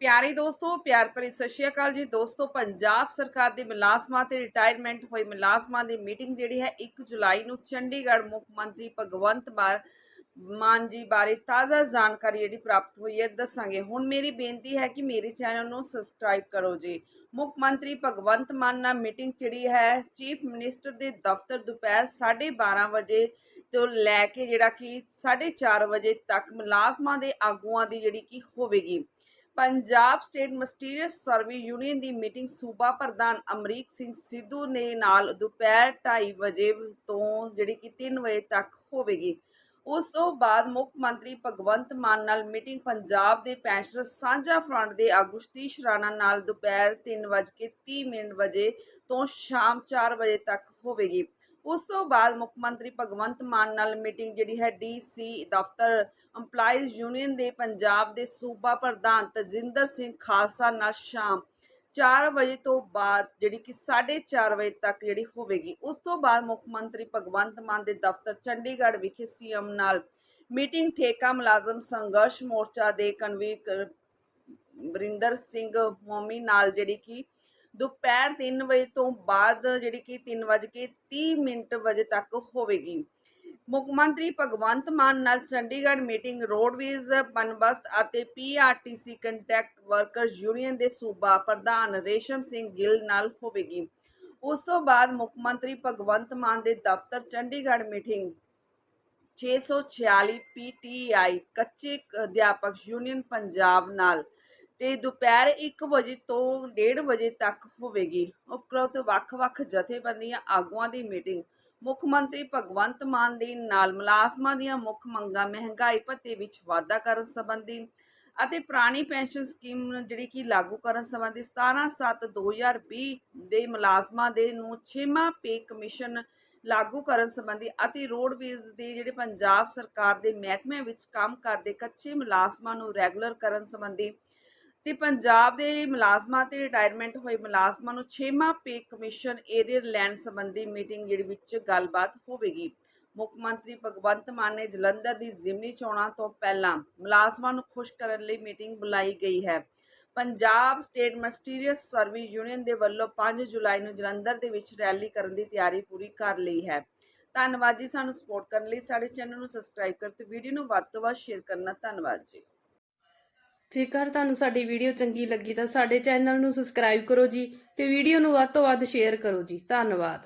ਪਿਆਰੇ ਦੋਸਤੋ, ਪਿਆਰ ਭਰੀ ਸਤਿ ਸ਼੍ਰੀ ਅਕਾਲ ਜੀ। ਦੋਸਤੋ, ਪੰਜਾਬ ਸਰਕਾਰ ਦੇ ਮੁਲਾਜ਼ਮਾਂ ਤੇ ਰਿਟਾਇਰਮੈਂਟ ਹੋਏ ਮੁਲਾਜ਼ਮਾਂ ਦੀ ਮੀਟਿੰਗ ਜਿਹੜੀ ਹੈ 1 ਜੁਲਾਈ ਨੂੰ ਚੰਡੀਗੜ੍ਹ ਮੁੱਖ ਮੰਤਰੀ ਭਗਵੰਤ ਮਾਨ ਮਾਨ ਜੀ ਬਾਰੇ ਤਾਜ਼ਾ ਜਾਣਕਾਰੀ ਜਿਹੜੀ ਪ੍ਰਾਪਤ ਹੋਈ ਹੈ, ਦੱਸਾਂਗੇ। ਹੁਣ ਮੇਰੀ ਬੇਨਤੀ ਹੈ ਕਿ ਮੇਰੇ ਚੈਨਲ ਨੂੰ ਸਬਸਕ੍ਰਾਈਬ ਕਰੋ ਜੀ। ਮੁੱਖ ਮੰਤਰੀ ਭਗਵੰਤ ਮਾਨ ਨਾਲ ਮੀਟਿੰਗ ਜਿਹੜੀ ਹੈ ਚੀਫ ਮਿਨਿਸਟਰ ਦੇ ਦਫ਼ਤਰ ਦੁਪਹਿਰ 12:30 ਵਜੇ ਤੋਂ ਲੈ ਕੇ ਜਿਹੜਾ ਕਿ 4:30 ਵਜੇ ਤੱਕ ਮੁਲਾਜ਼ਮਾਂ ਦੇ ਆਗੂਆਂ ਦੀ ਜਿਹੜੀ ਕਿ ਹੋਵੇਗੀ। Punjab state ministerial service union ਦੀ ਮੀਟਿੰਗ ਸੂਬਾ ਪ੍ਰਧਾਨ ਅਮਰੀਕ ਸਿੰਘ ਸਿੱਧੂ ਨੇ ਨਾਲ ਦੁਪਹਿਰ 2:30 ਵਜੇ ਤੋਂ ਜਿਹੜੀ ਕਿ 3 ਵਜੇ ਤੱਕ ਹੋਵੇਗੀ। ਉਸ ਤੋਂ ਬਾਅਦ ਮੁੱਖ ਮੰਤਰੀ ਭਗਵੰਤ ਮਾਨ ਨਾਲ ਮੀਟਿੰਗ ਪੰਜਾਬ ਦੇ ਪੈਨਸ਼ਨਰ ਸਾਂਝਾ ਫਰੰਟ ਦੇ ਆਗੂ ਸਤੀਸ਼ ਰਾਣਾ ਨਾਲ ਦੁਪਹਿਰ 3:30 ਮਿੰਟ ਵਜੇ ਤੋਂ ਸ਼ਾਮ 4 ਵਜੇ ਤੱਕ ਹੋਵੇਗੀ। ਉਸ ਤੋਂ ਬਾਅਦ ਮੁੱਖ ਮੰਤਰੀ ਭਗਵੰਤ ਮਾਨ ਨਾਲ ਮੀਟਿੰਗ ਜਿਹੜੀ ਹੈ ਡੀਸੀ ਦਫ਼ਤਰ EMPLOYEES ਯੂਨੀਅਨ ਦੇ ਪੰਜਾਬ ਦੇ ਸੂਬਾ ਪ੍ਰਧਾਨ ਤਜਿੰਦਰ ਸਿੰਘ ਖਾਲਸਾ ਨਾਲ ਸ਼ਾਮ 4 ਵਜੇ ਤੋਂ ਬਾਅਦ ਜਿਹੜੀ ਕਿ 4:30 ਵਜੇ ਤੱਕ ਜਿਹੜੀ ਹੋਵੇਗੀ, ਉਸ ਤੋਂ ਬਾਅਦ ਮੁੱਖ ਮੰਤਰੀ ਭਗਵੰਤ ਮਾਨ ਦੇ ਦਫ਼ਤਰ ਚੰਡੀਗੜ੍ਹ ਵਿਖੇ ਸੀਐਮ ਨਾਲ ਮੀਟਿੰਗ, ਠੇਕਾ ਮੁਲਾਜ਼ਮ ਸੰਘਰਸ਼ ਮੋਰਚਾ ਦੇ ਕਨਵੀਨਰ ਬਰਿੰਦਰ ਸਿੰਘ ਮੋਮੀ ਨਾਲ ਜਿਹੜੀ ਕਿ ਦੁਪਹਿਰ 3 ਵਜੇ ਤੋਂ ਬਾਅਦ ਜਿਹੜੀ ਕਿ 3:30 ਮਿੰਟ ਵਜੇ ਤੱਕ ਹੋਵੇਗੀ। ਮੁੱਖ ਮੰਤਰੀ ਭਗਵੰਤ ਮਾਨ ਨਾਲ ਚੰਡੀਗੜ੍ਹ ਮੀਟਿੰਗ, ਰੋਡਵੇਜ਼ ਪਨਬਸ ਅਤੇ ਪੀਆਰਟੀਸੀ ਕੰਟੈਕਟ ਵਰਕਰਜ਼ ਯੂਨੀਅਨ ਦੇ ਸੂਬਾ ਪ੍ਰਧਾਨ ਰੇਸ਼ਮ ਸਿੰਘ ਗਿੱਲ ਨਾਲ ਹੋਵੇਗੀ। ਉਸ ਤੋਂ ਬਾਅਦ ਮੁੱਖ ਮੰਤਰੀ ਭਗਵੰਤ ਮਾਨ ਦੇ ਦਫ਼ਤਰ ਚੰਡੀਗੜ੍ਹ ਮੀਟਿੰਗ। 646 ਪੀਟੀਆਈ ਕੱਚੇ ਅਧਿਆਪਕ ਯੂਨੀਅਨ ਪੰਜਾਬ ਨਾਲ ਤੇ ਦੁਪਹਿਰ 1 ਵਜੇ ਤੋਂ 1:30 ਵਜੇ ਤੱਕ ਹੋਵੇਗੀ। ਉਪਰੋਕਤ ਵੱਖ-ਵੱਖ ਜਥੇਬੰਦੀਆਂ ਆਗੂਆਂ ਦੀ ਮੀਟਿੰਗ। ਮੁੱਖ ਮੰਤਰੀ ਭਗਵੰਤ ਮਾਨ ਦੇ ਨਾਲ ਮੁਲਾਜ਼ਮਾਂ ਦੀਆਂ ਮੁੱਖ ਮੰਗਾਂ, ਮਹਿੰਗਾਈ ਭੱਤੇ ਵਿੱਚ ਵਾਧਾ ਕਰਨ ਸੰਬੰਧੀ ਅਤੇ ਪੁਰਾਣੀ ਪੈਨਸ਼ਨ ਸਕੀਮ ਜਿਹੜੀ ਕਿ ਲਾਗੂ ਕਰਨ ਸੰਬੰਧੀ 17/7/2020 ਦੇ ਮੁਲਾਜ਼ਮਾਂ ਦੇ ਨੂੰ 6ਵਾਂ ਪੇ ਕਮਿਸ਼ਨ ਲਾਗੂ ਕਰਨ ਸੰਬੰਧੀ ਅਤੇ ਰੋਡਵੇਜ਼ ਦੇ ਜਿਹੜੇ ਪੰਜਾਬ ਸਰਕਾਰ ਦੇ ਮਹਿਕਮਿਆਂ ਵਿੱਚ ਕੰਮ ਕਰਦੇ ਕੱਚੇ ਮੁਲਾਜ਼ਮਾਂ ਨੂੰ ਰੈਗੂਲਰ ਕਰਨ ਸੰਬੰਧੀ ਤੇ ਪੰਜਾਬ ਦੇ ਮੁਲਾਜ਼ਮਾਂ ਤੇ ਰਿਟਾਇਰਮੈਂਟ ਹੋਏ ਮੁਲਾਜ਼ਮਾਂ ਨੂੰ 6ਵਾਂ ਪੇ ਕਮਿਸ਼ਨ ਏਰੀਅਰ ਲੈਣ ਸੰਬੰਧੀ ਮੀਟਿੰਗ ਜਿਹੜੀ ਵਿੱਚ ਗੱਲਬਾਤ ਹੋਵੇਗੀ। ਮੁੱਖ ਮੰਤਰੀ ਭਗਵੰਤ ਮਾਨ ਨੇ ਜਲੰਧਰ ਦੀ ਜ਼ਿਮਨੀ ਚੋਣਾਂ ਤੋਂ ਪਹਿਲਾਂ ਮੁਲਾਜ਼ਮਾਂ ਨੂੰ ਖੁਸ਼ ਕਰਨ ਲਈ ਮੀਟਿੰਗ ਬੁਲਾਈ ਗਈ ਹੈ। Punjab state ministerial service union ਦੇ ਵੱਲੋਂ 5 ਜੁਲਾਈ ਨੂੰ ਜਲੰਧਰ ਦੇ ਵਿੱਚ ਰੈਲੀ ਕਰਨ ਦੀ ਤਿਆਰੀ ਪੂਰੀ ਕਰ ਲਈ ਹੈ। ਧੰਨਵਾਦ ਜੀ, ਸਾਨੂੰ ਸਪੋਰਟ ਕਰਨ ਲਈ ਸਾਡੇ ਚੈਨਲ ਨੂੰ ਸਬਸਕ੍ਰਾਈਬ ਕਰ ਤੇ ਵੀਡੀਓ ਨੂੰ ਵੱਧ ਤੋਂ ਵੱਧ ਸ਼ੇਅਰ ਕਰਨਾ। ਧੰਨਵਾਦ ਜੀ। ਜੇਕਰ ਤੁਹਾਨੂੰ ਸਾਡੀ ਵੀਡੀਓ ਚੰਗੀ ਲੱਗੀ ਤਾਂ ਸਾਡੇ ਚੈਨਲ ਨੂੰ ਸਬਸਕ੍ਰਾਈਬ ਕਰੋ ਜੀ ਤੇ ਵੀਡੀਓ ਨੂੰ ਵੱਧ ਤੋਂ ਵੱਧ ਸ਼ੇਅਰ ਕਰੋ ਜੀ। ਧੰਨਵਾਦ।